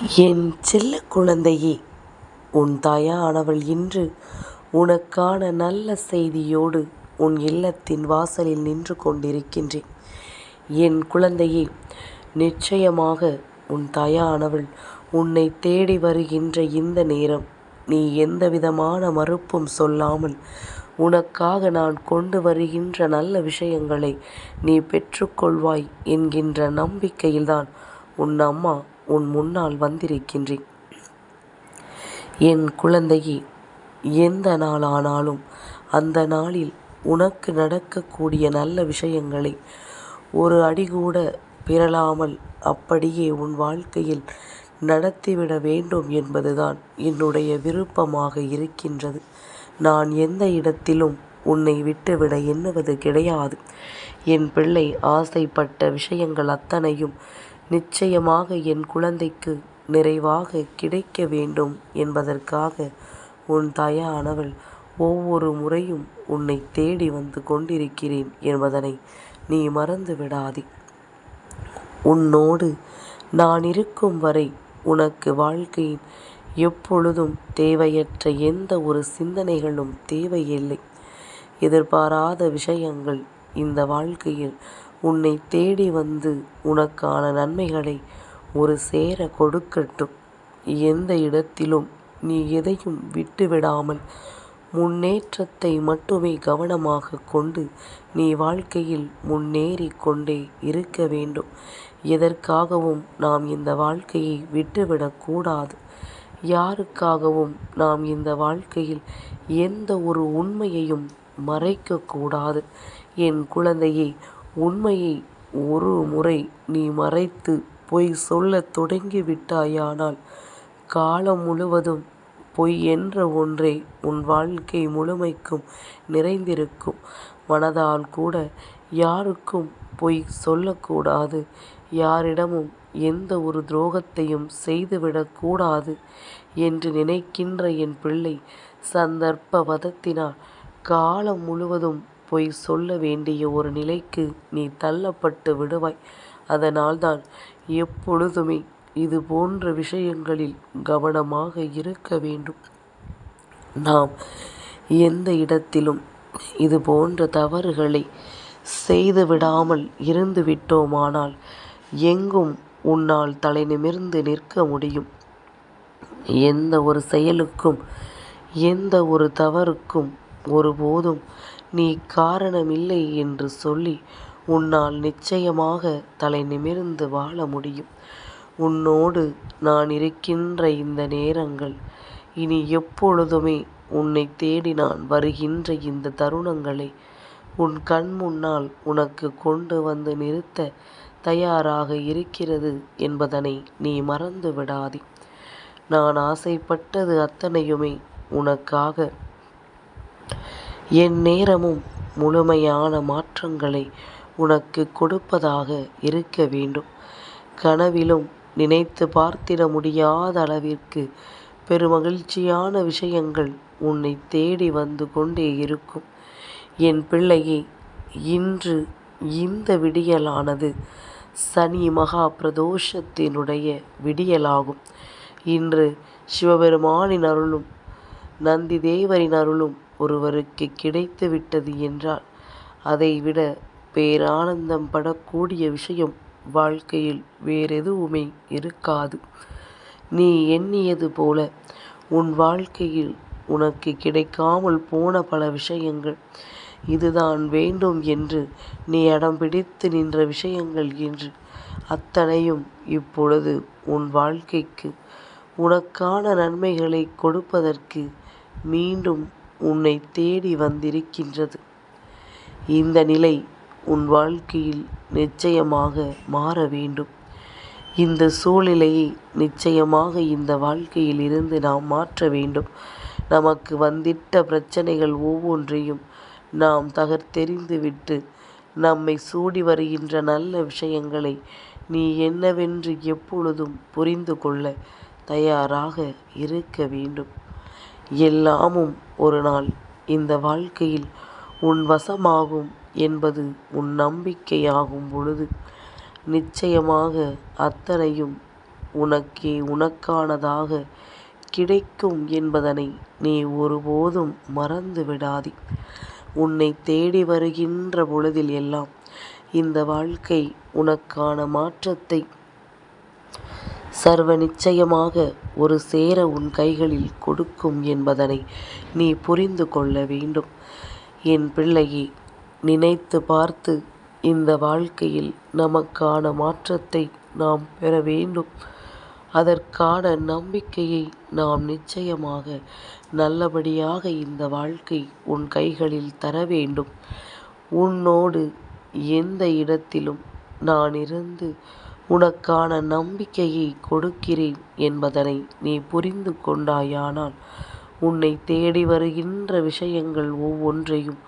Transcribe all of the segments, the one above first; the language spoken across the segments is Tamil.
என் செல்ல குழந்தையே உன் தாயானவள் இன்று உனக்கான நல்ல செய்தியோடு உன் இல்லத்தின் வாசலில் நின்று கொண்டிருக்கின்றேன். என் குழந்தையே நிச்சயமாக உன் தாயானவள் உன்னை தேடி வருகின்ற இந்த நேரம் நீ எந்தவிதமான மறுப்பும் சொல்லாமல் உனக்காக நான் கொண்டு வருகின்ற நல்ல விஷயங்களை நீ பெற்றுக்கொள்வாய் என்கின்ற நம்பிக்கையில்தான் உன் அம்மா உன் முன்னால் வந்திருக்கின்றேன். என் குழந்தையே எந்த நாளானாலும் அந்த நாளில் உனக்கு நடக்கக்கூடிய நல்ல விஷயங்களை ஒரு அடிகூட பிறழாமல் அப்படியே உன் வாழ்க்கையில் நடத்திவிட வேண்டும் என்பதுதான் என்னுடைய விருப்பமாக இருக்கின்றது. நான் எந்த இடத்திலும் உன்னை விட்டுவிட எண்ணுவது கிடையாது. என் பிள்ளை ஆசைப்பட்ட விஷயங்கள் அத்தனையும் நிச்சயமாக என் குழந்தைக்கு நிறைவாக கிடைக்க வேண்டும் என்பதற்காக உன் தாயானவள் ஒவ்வொரு முறையும் உன்னைத் தேடி வந்து கொண்டிருக்கிறேன் என்பதனை நீ மறந்து விடாதே. உன்னோடு நான் இருக்கும் வரை உனக்கு வாழ்க்கையில் எப்பொழுதும் தேவையற்ற எந்த ஒரு சிந்தனைகளும் தேவையில்லை. எதிர்பாராத விஷயங்கள் இந்த வாழ்க்கையில் உன்னை தேடி வந்து உனக்கான நன்மைகளை ஒரு சேர கொடுக்கட்டும். எந்த இடத்திலும் நீ எதையும் விட்டுவிடாமல் முன்னேற்றத்தை மட்டுமே கவனமாக கொண்டு நீ வாழ்க்கையில் முன்னேறி கொண்டே இருக்க வேண்டும். எதற்காகவும் நாம் இந்த வாழ்க்கையை விட்டுவிடக்கூடாது யாருக்காகவும் நாம் இந்த வாழ்க்கையில் எந்த ஒரு உண்மையையும் மறைக்கக் கூடாது. என் குழந்தையே உண்மையை ஒரு முறை நீ மறைத்து பொய் சொல்லத் தொடங்கிவிட்டாயானால் காலம் முழுவதும் பொய் என்ற ஒன்றே உன் வாழ்க்கை முழுமைக்கும் நிறைந்திருக்கும். மனதால் கூட யாருக்கும் பொய் சொல்லக்கூடாது. யாரிடமும் எந்த ஒரு துரோகத்தையும் செய்துவிடக்கூடாது என்று நினைக்கின்ற என் பிள்ளை சந்தர்ப்பவதத்தினால் காலம் முழுவதும் பொய் சொல்ல வேண்டிய ஒரு நிலைக்கு நீ தள்ளப்பட்டு விடுவாய். அதனால்தான் எப்பொழுதுமே இது போன்ற விஷயங்களில் கவனமாக இருக்க வேண்டும். நாம் எந்த இடத்திலும் இது போன்ற தவறுகளை செய்துவிடாமல் இருந்து விட்டோமானால் எங்கும் உன்னால் தலை நிமிர்ந்து நிற்க முடியும். எந்த ஒரு செயலுக்கும் எந்த ஒரு தவறுக்கும் ஒருபோதும் நீ காரணமில்லை என்று சொல்லி உன்னால் நிச்சயமாக தலை நிமிர்ந்து வாழ முடியும். உன்னோடு நான் இருக்கின்ற இந்த நேரங்கள் இனி எப்பொழுதுமே உன்னைத் தேடி நான் வருகின்ற இந்த தருணங்களை உன் கண் முன்னால் உனக்கு கொண்டு வந்து நிறுத்த தயாராக இருக்கிறது என்பதனை நீ மறந்து விடாதே. நான் ஆசைப்பட்டது அத்தனையுமே உனக்காக எந்நேரமும் முழுமையான மாற்றங்களை உனக்கு கொடுப்பதாக இருக்க வேண்டும். கனவிலும் நினைத்து பார்த்திட முடியாத அளவிற்கு பெருமகிழ்ச்சியான விஷயங்கள் உன்னை தேடி வந்து கொண்டே இருக்கும். என் பிள்ளையே இன்று இந்த விடியலானது சனி மகா பிரதோஷத்தினுடைய விடியலாகும். இன்று சிவபெருமானின் அருளும் நந்தி தேவரின் அருளும் ஒருவருக்கு கிடைத்து விட்டது என்றால் அதைவிட பேரானந்தம் படக்கூடிய விஷயம் வாழ்க்கையில் வேறெதுவுமே இருக்காது. நீ எண்ணியது போல உன் வாழ்க்கையில் உனக்கு கிடைக்காமல் போன பல விஷயங்கள் இதுதான் வேண்டும் என்று நீ அடம்பிடித்து நின்ற விஷயங்கள் என்று அத்தனையும் இப்பொழுது உன் வாழ்க்கைக்கு உனக்கான நன்மைகளை கொடுப்பதற்கு மீண்டும் உன்னை தேடி வந்திருக்கின்றது. இந்த நிலை உன் வாழ்க்கையில் நிச்சயமாக மாற வேண்டும். இந்த சூழ்நிலையை நிச்சயமாக இந்த வாழ்க்கையில் இருந்து நாம் மாற்ற வேண்டும். நமக்கு வந்திட்ட பிரச்சனைகள் ஒவ்வொன்றையும் நாம் தகர்த்தெறிந்து விட்டு சூடி வருகின்ற நல்ல விஷயங்களை நீ என்னவென்று எப்பொழுதும் புரிந்து கொள்ள தயாராக இருக்க வேண்டும். எல்லாமும் ஒரு நாள் இந்த வாழ்க்கையில் உன் வசமாகும் என்பது உன் நம்பிக்கையாகும் பொழுது நிச்சயமாக அத்தனையும் உனக்கே உனக்கானதாக கிடைக்கும் என்பதனை நீ ஒருபோதும் மறந்து விடாதே. உன்னை தேடி வருகின்ற பொழுதில் எல்லாம் இந்த வாழ்க்கை உனக்கான மாற்றத்தை சர்வ நிச்சயமாக ஒரு சேர உன் கைகளில் கொடுக்கும் என்பதனை நீ புரிந்து கொள்ள வேண்டும். என் பிள்ளையே நினைத்து பார்த்து இந்த வாழ்க்கையில் நமக்கான மாற்றத்தை நாம் பெற வேண்டும். அதற்கான நம்பிக்கையை நாம் நிச்சயமாக நல்லபடியாக இந்த வாழ்க்கை உன் கைகளில் தர வேண்டும். உன்னோடு எந்த இடத்திலும் நான் இருந்து உனக்கான நம்பிக்கையை கொடுக்கிறேன் என்பதனை நீ புரிந்து கொண்டாயானால் உன்னை தேடி வருகின்ற விஷயங்கள் ஒவ்வொன்றையும்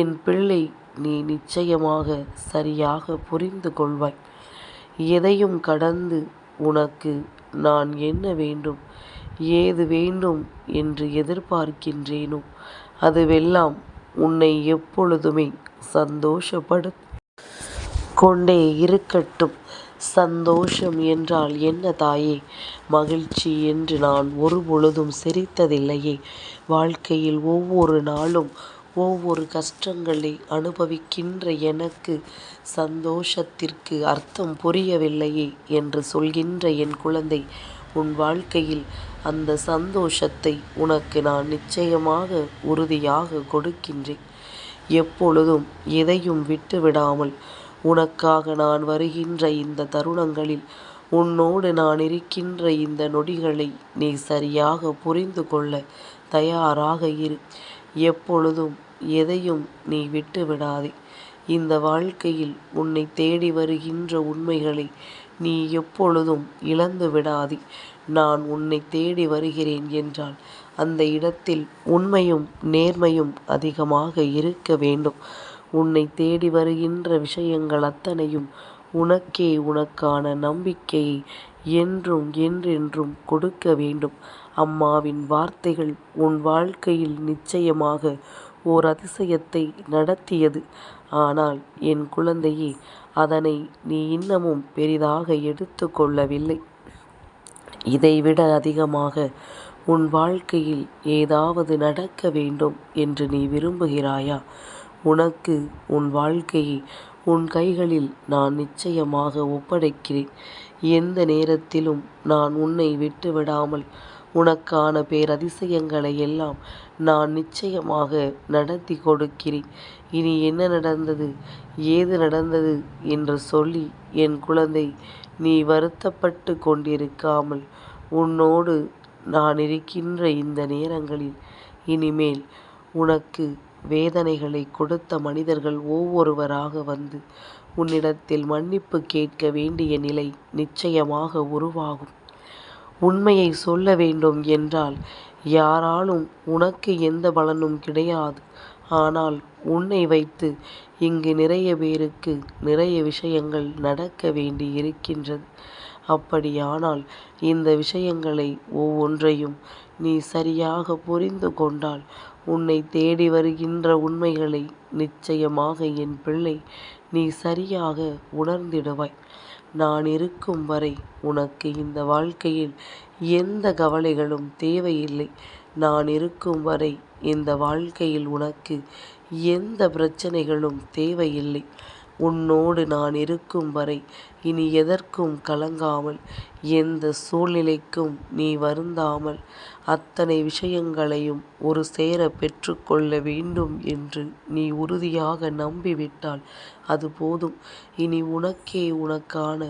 என் பிள்ளை நீ நிச்சயமாக சரியாக புரிந்து கொள்வாய். எதையும் கடந்து உனக்கு நான் என்ன வேண்டும் ஏது வேண்டும் என்று எதிர்பார்க்கின்றேனோ அதுவெல்லாம் உன்னை எப்பொழுதுமே சந்தோஷப்படு கொண்டே இருக்கட்டும். சந்தோஷம் என்றால் என்ன தாயே? மகிழ்ச்சி என்று நான் ஒருபொழுதும் சிரித்ததில்லையே. வாழ்க்கையில் ஒவ்வொரு நாளும் ஒவ்வொரு கஷ்டங்களை அனுபவிக்கின்ற எனக்கு சந்தோஷத்திற்கு அர்த்தம் புரியவில்லையே என்று சொல்கின்ற என் குழந்தை உன் வாழ்க்கையில் அந்த சந்தோஷத்தை உனக்கு நான் நிச்சயமாக உறுதியாக கொடுக்கின்றேன். எப்பொழுதும் எதையும் விட்டுவிடாமல் உனக்காக நான் வருகின்ற இந்த தருணங்களில் உன்னோடு நான் இருக்கின்ற இந்த நொடிகளை நீ சரியாக புரிந்து கொள்ள தயாராக இரு. எப்பொழுதும் எதையும் நீ விட்டுவிடாதே. இந்த வாழ்க்கையில் உன்னை தேடி வருகின்ற உண்மைகளை நீ எப்பொழுதும் இழந்து விடாதே. நான் உன்னை தேடி வருகிறேன் என்றால் அந்த இடத்தில் உண்மையும் நேர்மையும் அதிகமாக இருக்க வேண்டும். உன்னை தேடி வருகின்ற விஷயங்கள் அத்தனையும் உனக்கே உனக்கான நம்பிக்கையை என்றும் என்றென்றும் கொடுக்க வேண்டும். அம்மாவின் வார்த்தைகள் உன் வாழ்க்கையில் நிச்சயமாக ஓர் அதிசயத்தை நடத்தியது. ஆனால் என் குழந்தையே அதனை நீ இன்னமும் பெரிதாக எடுத்து கொள்ளவில்லை. இதைவிட அதிகமாக உன் வாழ்க்கையில் ஏதாவது நடக்க வேண்டும் என்று நீ விரும்புகிறாயா? உனக்கு உன் வாழ்க்கையை உன் கைகளில் நான் நிச்சயமாக ஒப்படைக்கிறேன். எந்த நேரத்திலும் நான் உன்னை விட்டுவிடாமல் உனக்கான பேரதிசயங்களை எல்லாம் நான் நிச்சயமாக நடத்திக் கொடுக்கிறேன். இனி என்ன நடந்தது ஏது நடந்தது என்று சொல்லி என் குழந்தை நீ வருத்தப்பட்டுக் கொண்டிருக்காமல் உன்னோடு நான் இருக்கின்ற இந்த நேரங்களில் இனிமேல் உனக்கு வேதனைகளை கொடுத்த மனிதர்கள் ஒவ்வொருவராக வந்து உன்னிடத்தில் மன்னிப்பு கேட்க வேண்டிய நிலை நிச்சயமாக உருவாகும். உண்மையை சொல்ல வேண்டும் என்றால் யாராலும் உனக்கு எந்த பலனும் கிடையாது. ஆனால் உன்னை வைத்து இங்கு நிறைய பேருக்கு நிறைய விஷயங்கள் நடக்க வேண்டி இருக்கின்றது. அப்படியானால் இந்த விஷயங்களை ஒவ்வொன்றையும் நீ சரியாக புரிந்து கொண்டால் உன்னை தேடி வருகின்ற உண்மைகளை நிச்சயமாக என் பிள்ளை நீ சரியாக உணர்ந்திடுவாய். நான் இருக்கும் வரை உனக்கு இந்த வாழ்க்கையில் எந்த கவலைகளும் தேவையில்லை. நான் இருக்கும் வரை இந்த வாழ்க்கையில் உனக்கு எந்த பிரச்சனைகளும் தேவையில்லை. உன்னோடு நான் இருக்கும் வரை இனி எதற்கும் கலங்காமல் எந்த சூழ்நிலைக்கும் நீ வருந்தாமல் அத்தனை விஷயங்களையும் ஒரு சேர பெற்றுக்கொள்ள வேண்டும் என்று நீ உறுதியாக நம்பிவிட்டால் அது போதும். இனி உனக்கே உனக்கான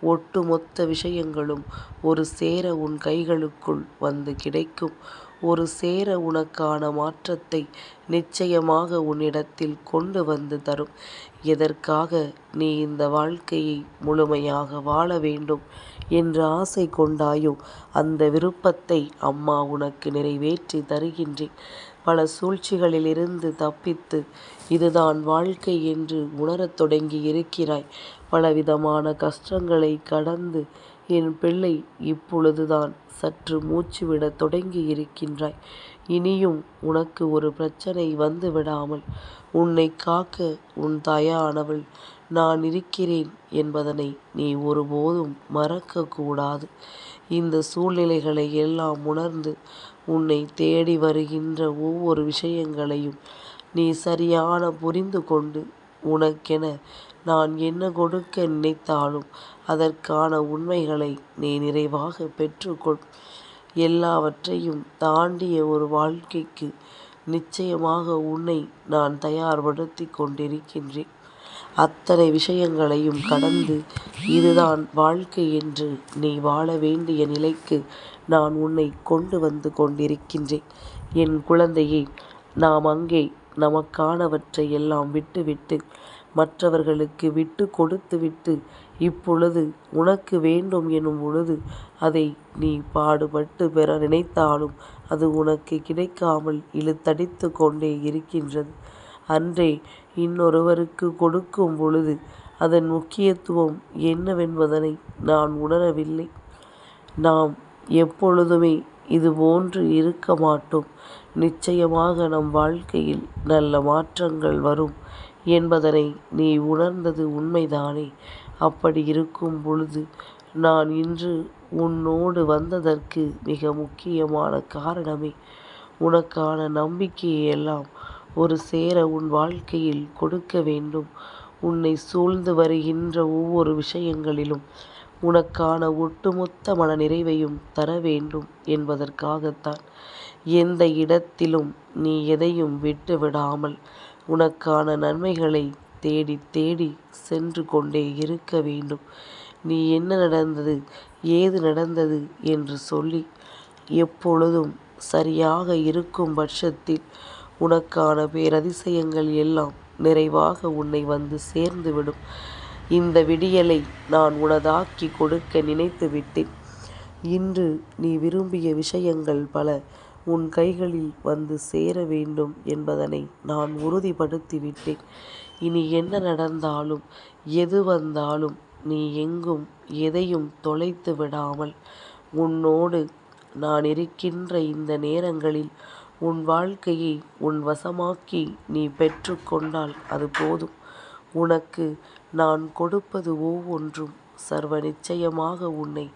ஒட்டுமொத்த விஷயங்களும் ஒரு சேர உன் கைகளுக்குள் வந்து கிடைக்கும். ஒரு சேர உனக்கான மாற்றத்தை நிச்சயமாக உன்னிடத்தில் கொண்டு வந்து தரும். எதற்காக நீ இந்த வாழ்க்கையை முழுமையாக வாழ வேண்டும் என்று ஆசை கொண்டாயோ அந்த விருப்பத்தை அம்மா உனக்கு நிறைவேற்றி தருகின்றேன். பல சூழ்ச்சிகளிலிருந்து தப்பித்து இதுதான் வாழ்க்கை என்று உணரத் தொடங்கி இருக்கிறாய். பலவிதமான கஷ்டங்களை கடந்து என் பிள்ளை இப்பொழுதுதான் சற்று மூச்சு விடத் தொடங்கியிருக்கின்றாய். இனியும் உனக்கு ஒரு பிரச்சனை வந்து விடாமல் உன்னைக் காக்க உன் தாயானவள் நான் இருக்கிறேன் என்பதனை நீ ஒருபோதும் மறக்கக் கூடாது. இந்த சூழ்நிலைகளை எல்லாம் உணர்ந்து உன்னைத் தேடி வருகின்ற ஒவ்வொரு விஷயங்களையும் நீ சரியான புரிந்து கொண்டு உனக்கென நான் என்ன கொடுக்க நினைத்தாலும் அதற்கான உண்மைகளை நீ நிறைவாக பெற்றுக்கொள். எல்லாவற்றையும் தாண்டிய ஒரு வாழ்க்கைக்கு நிச்சயமாக உன்னை நான் தயார்படுத்திக் கொண்டிருக்கின்றேன். அத்தனை விஷயங்களையும் கடந்து இதுதான் வாழ்க்கை என்று நீ வாழ வேண்டிய நிலைக்கு நான் உன்னை கொண்டு வந்து கொண்டிருக்கின்றேன். என் குழந்தையை நாம் அங்கே நமக்கானவற்றை எல்லாம் விட்டுவிட்டு மற்றவர்களுக்கு விட்டு கொடுத்துவிட்டு இப்பொழுது உனக்கு வேண்டும் எனும் பொழுது அதை நீ பாடுபட்டுப் பெற நினைத்தாலும் அது உனக்குக் கிடைக்காமல் இழுத்தடித்துக் கொண்டே இருக்கின்றது. அன்றே இன்னொருவருக்குக் கொடுக்கும் பொழுது அதன் முக்கியத்துவம் என்னவென்பதனை நான் உணரவில்லை. நாம் எப்பொழுதுமே இதுபோன்று இருக்க மாட்டோம். நிச்சயமாக நம் வாழ்க்கையில் நல்ல மாற்றங்கள் வரும் என்பதனை நீ உணர்ந்தது உண்மைதானே. அப்படி இருக்கும் பொழுது நான் இன்று உன்னோடு வந்ததற்கு மிக முக்கியமான காரணமே உனக்கான நம்பிக்கையை எல்லாம் ஒரு சேர உன் வாழ்க்கையில் கொடுக்க வேண்டும். உன்னை சூழ்ந்து வருகின்ற ஒவ்வொரு விஷயங்களிலும் உனக்கான ஒட்டுமொத்த மன நிறைவையும் தர வேண்டும் என்பதற்காகத்தான். எந்த இடத்திலும் நீ எதையும் விட்டுவிடாமல் உனக்கான நன்மைகளை தேடித் தேடி சென்று கொண்டே இருக்க வேண்டும். நீ என்ன நடந்தது ஏது நடந்தது என்று சொல்லி எப்பொழுதும் சரியாக இருக்கும் பட்சத்தில் உனக்கான பேரதிசயங்கள் எல்லாம் நிறைவாக உன்னை வந்து சேர்ந்துவிடும். இந்த விடியலை நான் உனதாக்கி கொடுக்க நினைத்துவிட்டேன். இன்று நீ விரும்பிய விஷயங்கள் பல உன் கைகளில் வந்து சேர வேண்டும் என்பதனை நான் உறுதிப்படுத்திவிட்டேன். இனி என்ன நடந்தாலும் எது வந்தாலும் நீ எங்கும் எதையும் தொலைத்து விடாமல் உன்னோடு நான் இருக்கின்ற இந்த நேரங்களில் உன் வாழ்க்கையை உன் வசமாக்கி நீ பெற்றுக்கொண்டால் அது போதும். உனக்கு நான் கொடுப்பது ஒவ்வொன்றும் சர்வ நிச்சயமாக உன்னை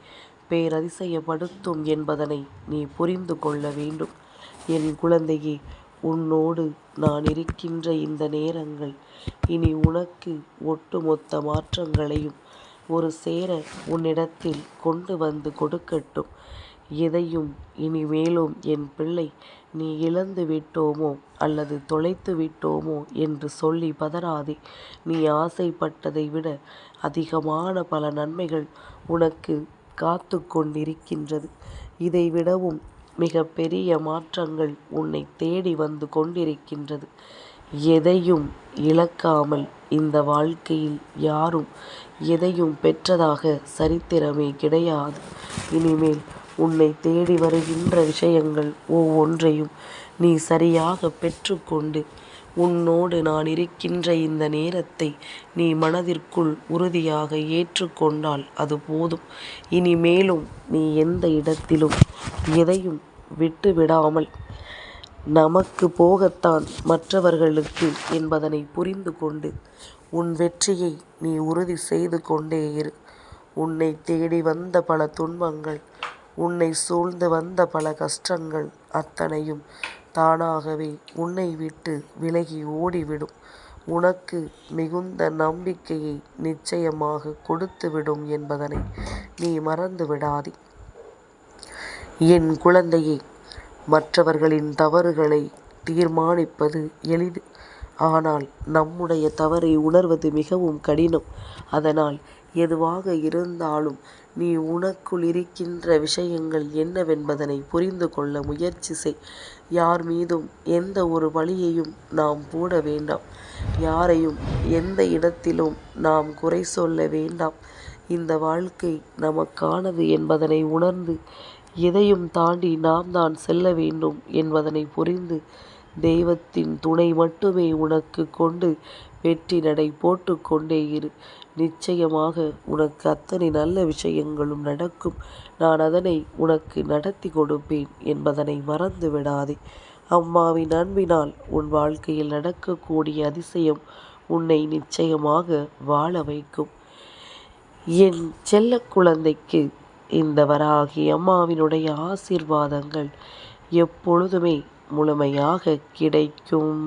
பேரதிசயப்படுத்தும் என்பதனை நீ புரிந்து கொள்ள வேண்டும். என் குழந்தையே உன்னோடு நான் இருக்கின்ற இந்த நேரங்கள் இனி உனக்கு ஒட்டுமொத்த மாற்றங்களையும் ஒரு சேர உன்னிடத்தில் கொண்டு வந்து கொடுக்கட்டும். எதையும் இனி மேலும் என் பிள்ளை நீ இழந்து விட்டோமோ அல்லது தொலைத்து விட்டோமோ என்று சொல்லி பதறாதே. நீ ஆசைப்பட்டதை விட அதிகமான பல நன்மைகள் உனக்கு காத்து கொண்டிருக்கின்றது. இதைவிடவும் மிகப்பெரிய மாற்றங்கள் உன்னை தேடி வந்து கொண்டிருக்கின்றது. எதையும் இழக்காமல் இந்த வாழ்க்கையில் யாரும் எதையும் பெற்றதாக சரித்திரமே கிடையாது. இனிமேல் உன்னை தேடி வருகின்ற விஷயங்கள் ஒவ்வொன்றையும் நீ சரியாக பெற்றுக்கொண்டு உன்னோடு நான் இருக்கின்ற இந்த நேரத்தை நீ மனதிற்குள் உறுதியாக ஏற்றுக்கொண்டால் அது போதும். இனிமேலும் நீ எந்த இடத்திலும் எதையும் விட்டுவிடாமல் நமக்கு போகத்தான் மற்றவர்களுக்கு என்பதனை புரிந்து கொண்டு உன் வெற்றியை நீ உறுதி செய்து கொண்டே இரு. உன்னை தேடி வந்த பல துன்பங்கள் உன்னை சூழ்ந்து வந்த பல கஷ்டங்கள் அத்தனையும் தானாகவே உன்னை விட்டு விலகி ஓடிவிடும். உனக்கு மிகுந்த நம்பிக்கையை நிச்சயமாக கொடுத்துவிடும் என்பதனை நீ மறந்து விடாதே. என் குழந்தையே மற்றவர்களின் தவறுகளை தீர்மானிப்பது எளிது. ஆனால் நம்முடைய தவறை உணர்வது மிகவும் கடினம். அதனால் எதுவாக இருந்தாலும் நீ உனக்குள் இருக்கின்ற விஷயங்கள் என்னவென்பதனை புரிந்து கொள்ள முயற்சி செய். யார் மீதும் எந்த ஒரு பழியையும் நாம் போட வேண்டாம். யாரையும் எந்த இடத்திலும் நாம் குறை சொல்ல வேண்டாம். இந்த வாழ்க்கை நமக்கானது என்பதனை உணர்ந்து எதையும் தாண்டி நாம் தான் செல்ல வேண்டும் என்பதனை புரிந்து தெய்வத்தின் துணை மட்டுமே உனக்கு கொண்டு வெற்றி நடை போட்டு கொண்டே இரு. நிச்சயமாக உனக்கு அத்தனை நல்ல விஷயங்களும் நடக்கும். நான் அதனை உனக்கு நடத்தி கொடுப்பேன் என்பதனை மறந்து விடாதே. அம்மாவின் அன்பினால் உன் வாழ்க்கையில் நடக்கக்கூடிய அதிசயம் உன்னை நிச்சயமாக வாழ வைக்கும். என் செல்ல குழந்தைக்கு இந்த வராகி அம்மாவினுடைய ஆசீர்வாதங்கள் எப்பொழுதுமே முழுமையாக கிடைக்கும்.